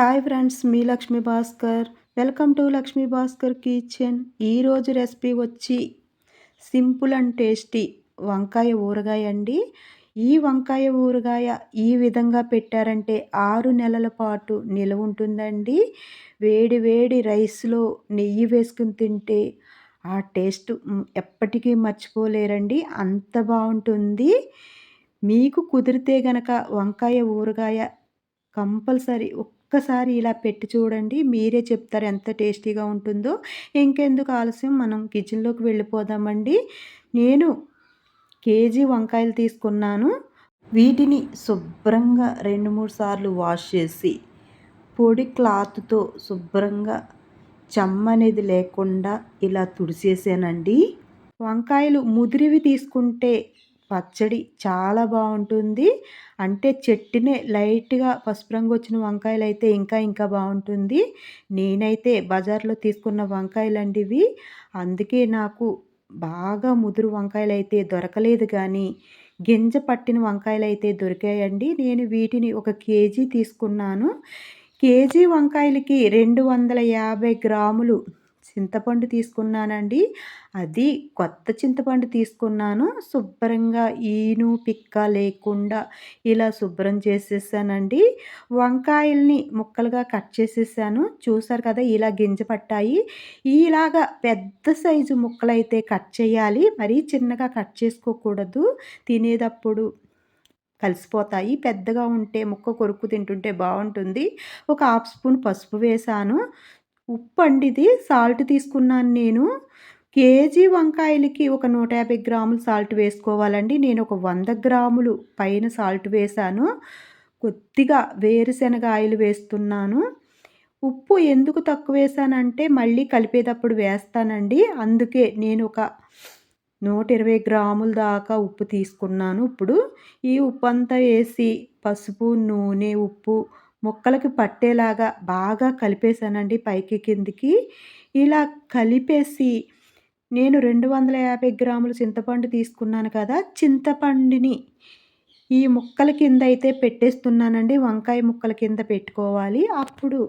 Hi friends me Lakshmi Bhaskar. Welcome to Lakshmi Bhaskar kitchen. ఈరోజు recipe వచ్చి simple and tasty వంకాయ ఊరగాయ అండి. ఈ వంకాయ ఊరగాయ ఈ విధంగా పెట్టారంటే ఆరు నెలల పాటు నిలవ ఉంటుందండి. వేడి వేడి రైస్లో నెయ్యి వేసుకుని తింటే ఆ టేస్ట్ ఎప్పటికీ మర్చిపోలేరండి. అంత బాగుంటుంది. మీకు కుదిరితే గనక వంకాయ ఊరగాయ కంపల్సరీ ఒక్కసారి ఇలా పెట్టి చూడండి. మీరే చెప్తారు ఎంత టేస్టీగా ఉంటుందో. ఇంకెందుకు ఆలస్యం? మనం కిచెన్లోకి వెళ్ళిపోదామండి. నేను కేజీ వంకాయలు తీసుకున్నాను. వీటిని శుభ్రంగా రెండు మూడు సార్లు వాష్ చేసి పొడి క్లాత్తో శుభ్రంగా చెమ్మ అనేది లేకుండా ఇలా తుడిసేసానండి వంకాయలు ముదిరివి తీసుకుంటే పచ్చడి చాలా బాగుంటుంది. అంటే చెట్టునే లైట్గా పసుపు రంగు వచ్చిన వంకాయలు అయితే ఇంకా ఇంకా బాగుంటుంది. నేనైతే బజార్లో తీసుకున్న వంకాయలు ఇవి అందుకే నాకు బాగా ముదురు వంకాయలు అయితే దొరకలేదు కానీ గింజ పట్టిన వంకాయలు అయితే దొరికాయండి. నేను వీటిని ఒక కేజీ తీసుకున్నాను. కేజీ వంకాయలకి రెండు వందల యాభై గ్రాములు చింతపండు తీసుకున్నానండి. అది కొత్త చింతపండు తీసుకున్నాను. శుభ్రంగా ఈను పిక్క లేకుండా ఇలా శుభ్రం చేసేసానండి. వంకాయల్ని ముక్కలుగా కట్ చేసేసాను. చూసారు కదా ఇలా గింజ పట్టాయి. ఇలాగా పెద్ద సైజు ముక్కలైతే కట్ చేయాలి. మరీ చిన్నగా కట్ చేసుకోకూడదు. తినేటప్పుడు కలిసిపోతాయి. పెద్దగా ఉంటే ముక్క కొరుకు తింటుంటే బాగుంటుంది. ఒక హాఫ్ స్పూన్ పసుపు వేసాను. ఉప్పు అండి ఇది సాల్ట్ తీసుకున్నాను నేను. కేజీ వంకాయలకి ఒక నూట యాభై గ్రాములు సాల్ట్ వేసుకోవాలండి. నేను ఒక వంద గ్రాములు పైన సాల్ట్ వేసాను కొద్దిగా వేరుశనగ ఆయిల్ వేస్తున్నాను. ఉప్పు ఎందుకు తక్కువ వేసానంటే మళ్ళీ కలిపేటప్పుడు వేస్తానండి. అందుకే నేను ఒక నూట ఇరవై గ్రాముల దాకా ఉప్పు తీసుకున్నాను. ఇప్పుడు ఈ ఉప్పు అంతా వేసి పసుపు నూనె ఉప్పు ముక్కలకి పట్టేలాగా బాగా కలిపేసానండి పైకి కిందికి. ఇలా కలిపేసి నేను రెండు వందల యాభై గ్రాముల చింతపండు తీసుకున్నాను కదా చింతపండుని ఈ ముక్కల కింద అయితే పెట్టేస్తున్నానండి. వంకాయ ముక్కల కింద పెట్టుకోవాలి. అప్పుడు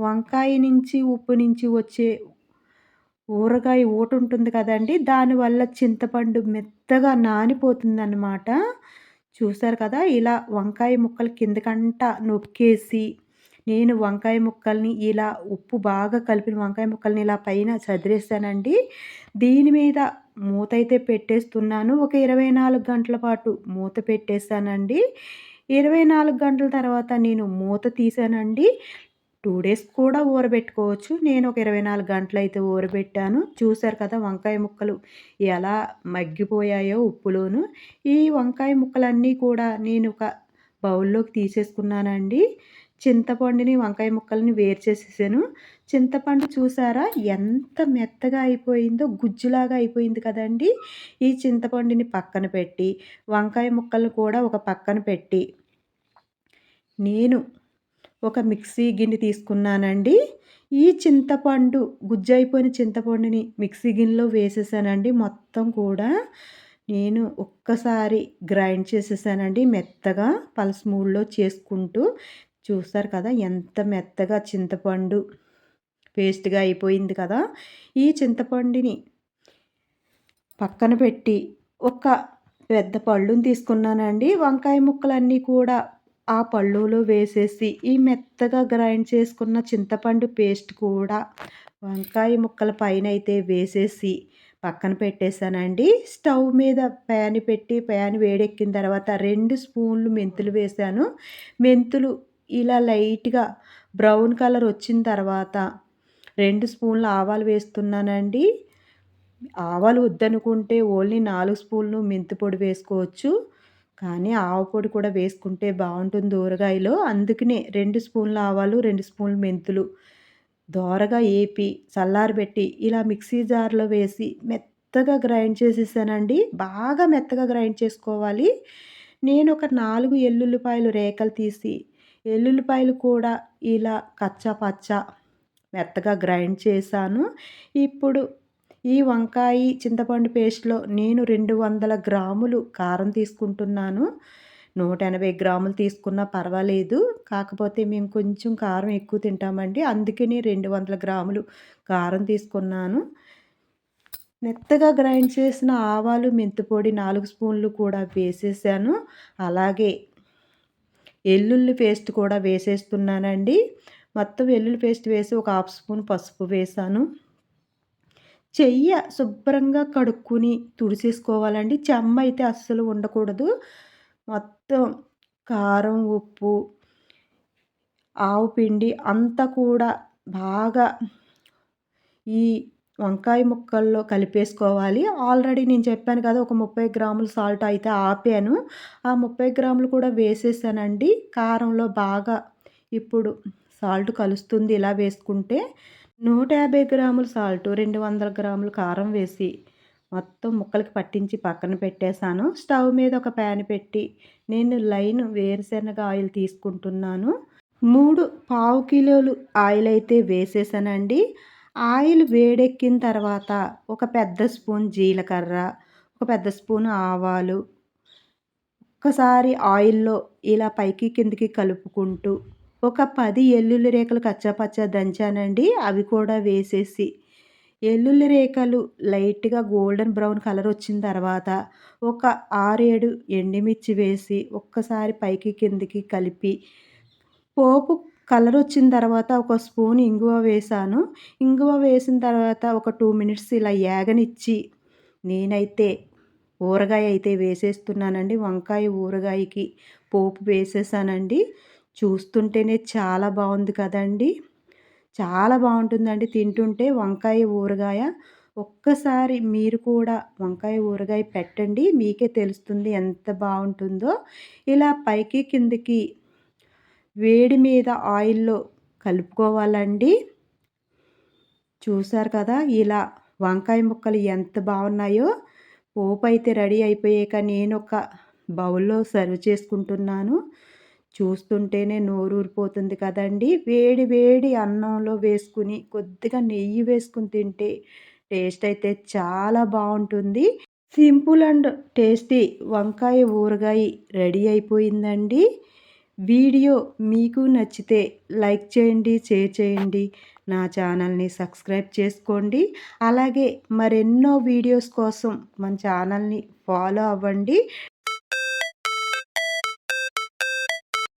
వంకాయ నుంచి ఉప్పు నుంచి వచ్చే ఊరగాయ ఊట ఉంటుంది కదండి దానివల్ల చింతపండు మెత్తగా నానిపోతుందన్నమాట. చూసారు కదా ఇలా వంకాయ ముక్కలు కిందకంట నొక్కేసి నేను వంకాయ ముక్కల్ని ఇలా ఉప్పు బాగా కలిపిన వంకాయ ముక్కల్ని ఇలా పైన చదిరేస్తానండి దీని మీద మూత అయితే పెట్టేస్తున్నాను. ఒక ఇరవై నాలుగు గంటల పాటు మూత పెట్టేస్తానండి ఇరవై నాలుగు గంటల తర్వాత నేను మూత తీసానండి టూ డేస్ కూడా ఊరబెట్టుకోవచ్చు. నేను ఒక ఇరవై నాలుగు గంటలు అయితే ఊరబెట్టాను. చూశారు కదా వంకాయ ముక్కలు ఎలా మగ్గిపోయాయో ఉప్పులోను. ఈ వంకాయ ముక్కలన్నీ కూడా నేను ఒక బౌల్లోకి తీసేసుకున్నానండి. చింతపండుని వంకాయ ముక్కల్ని వేరు చేసేసాను. చింతపండు చూసారా ఎంత మెత్తగా అయిపోయిందో గుజ్జులాగా అయిపోయింది కదండి. ఈ చింతపండుని పక్కన పెట్టి వంకాయ ముక్కలు కూడా ఒక పక్కన పెట్టి నేను ఒక మిక్సీ గిన్నె తీసుకున్నానండి. ఈ చింతపండు గుజ్జైపోయిన చింతపండుని మిక్సీ గిన్నెలో వేసేసానండి. మొత్తం కూడా నేను ఒక్కసారి గ్రైండ్ చేసేసానండి. మెత్తగా పల్స్ మూడ్లో చేసుకుంటూ చూస్తారు కదా ఎంత మెత్తగా చింతపండు పేస్ట్గా అయిపోయింది కదా. ఈ చింతపండుని పక్కన పెట్టి ఒక పెద్ద పళ్ళుని తీసుకున్నానండి. వంకాయ ముక్కలన్నీ కూడా ఆ పళ్ళులో వేసేసి ఈ మెత్తగా గ్రైండ్ చేసుకున్న చింతపండు పేస్ట్ కూడా వంకాయ ముక్కల పైన అయితే వేసేసి పక్కన పెట్టేశానండి. స్టవ్ మీద ప్యాన్ పెట్టి ప్యాన్ వేడెక్కిన తర్వాత రెండు స్పూన్లు మెంతులు వేసాను మెంతులు ఇలా లైట్గా బ్రౌన్ కలర్ వచ్చిన తర్వాత రెండు స్పూన్లు ఆవాలు వేస్తున్నానండి. ఆవాలు వద్దనుకుంటే ఓన్లీ నాలుగు స్పూన్లు మెంతి పొడి వేసుకోవచ్చు. కానీ ఆవు పొడి కూడా వేసుకుంటే బాగుంటుంది ఊరగాయలో. అందుకనే రెండు స్పూన్ల ఆవాలు రెండు స్పూన్లు మెంతులు దోరగా ఏపి చల్లారబెట్టి ఇలా మిక్సీ జార్లో వేసి మెత్తగా గ్రైండ్ చేసేసానండి. బాగా మెత్తగా గ్రైండ్ చేసుకోవాలి. నేను ఒక నాలుగు ఎల్లుల్లిపాయలు రేకలు తీసి ఎల్లుల్లిపాయలు కూడా ఇలా కచ్చా పచ్చ మెత్తగా గ్రైండ్ చేశాను. ఇప్పుడు ఈ వంకాయ చింతపండు పేస్ట్లో నేను రెండు వందల గ్రాములు కారం తీసుకుంటున్నాను. నూట ఎనభై గ్రాములు తీసుకున్నా పర్వాలేదు. కాకపోతే మేము కొంచెం కారం ఎక్కువ తింటామండి. అందుకని రెండు వందల గ్రాములు కారం తీసుకున్నాను. మెత్తగా గ్రైండ్ చేసిన ఆవాలు మెంతిపొడి నాలుగు స్పూన్లు కూడా వేసేసాను. అలాగే ఎల్లుల్లి పేస్ట్ కూడా వేసేస్తున్నానండి. మొత్తం వెల్లుల్లి పేస్ట్ వేసి ఒక హాఫ్ స్పూన్ పసుపు వేసాను. చెయ్య శుభ్రంగా కడుక్కుని తుడిసేసుకోవాలండి. చెమ్మ అయితే అస్సలు ఉండకూడదు. మొత్తం కారం ఉప్పు ఆవు పిండి అంతా కూడా బాగా ఈ వంకాయ ముక్కల్లో కలిపేసుకోవాలి. ఆల్రెడీ నేను చెప్పాను కదా ఒక ముప్పై గ్రాములు సాల్ట్ అయితే ఆపాను. ఆ ముప్పై గ్రాములు కూడా వేసేసానండి. కారంలో బాగా ఇప్పుడు సాల్ట్ కలుస్తుంది ఇలా వేసుకుంటే నూట యాభై గ్రాములు సాల్ట్ రెండు వందల గ్రాములు కారం వేసి మొత్తం ముక్కలకి పట్టించి పక్కన పెట్టేశాను. స్టవ్ మీద ఒక ప్యాన్ పెట్టి నేను లైన్ వేరుశెనగ ఆయిల్ తీసుకుంటున్నాను. మూడు పావు కిలోలు ఆయిల్ అయితే వేసేసానండి. ఆయిల్ వేడెక్కిన తర్వాత ఒక పెద్ద స్పూన్ జీలకర్ర ఒక పెద్ద స్పూన్ ఆవాలు ఒక్కసారి ఆయిల్లో ఇలా పైకి కిందికి కలుపుకుంటూ ఒక పది ఎల్లుల్లి రేఖలు కచ్చాపచ్చ దంచానండి. అవి కూడా వేసేసి ఎల్లుల్లి రేఖలు లైట్గా గోల్డెన్ బ్రౌన్ కలర్ వచ్చిన తర్వాత ఒక ఆరేడు ఎండిమిర్చి వేసి ఒక్కసారి పైకి కిందికి కలిపి పోపు కలర్ వచ్చిన తర్వాత ఒక స్పూన్ ఇంగువ వేసాను. ఇంగువ వేసిన తర్వాత ఒక టూ మినిట్స్ ఇలా ఏగనిచ్చి నేనైతే ఊరగాయ అయితే వేసేస్తున్నానండి. వంకాయ ఊరగాయకి పోపు వేసేసానండి. చూస్తుంటేనే చాలా బాగుంది కదండి. చాలా బాగుంటుందండి తింటుంటే వంకాయ ఊరగాయ. ఒక్కసారి మీరు కూడా వంకాయ ఊరగాయ పెట్టండి మీకే తెలుస్తుంది ఎంత బాగుంటుందో. ఇలా పైకి కిందకి వేడి మీద ఆయిల్లో కలుపుకోవాలండి. చూసారు కదా ఇలా వంకాయ ముక్కలు ఎంత బాగున్నాయో. పోపు అయితే రెడీ అయిపోయాక నేను ఒక బౌల్లో సర్వ్ చేసుకుంటున్నాను. చూస్తుంటేనే నోరూరిపోతుంది కదండి. వేడి వేడి అన్నంలో వేసుకుని కొద్దిగా నెయ్యి వేసుకుని తింటే టేస్ట్ అయితే చాలా బాగుంటుంది. సింపుల్ అండ్ టేస్టీ వంకాయ ఊరగాయ రెడీ అయిపోయిందండి. వీడియో మీకు నచ్చితే లైక్ చేయండి షేర్ చేయండి నా ఛానల్ని సబ్స్క్రైబ్ చేసుకోండి. అలాగే మరెన్నో వీడియోస్ కోసం మన ఛానల్ని ఫాలో అవ్వండి.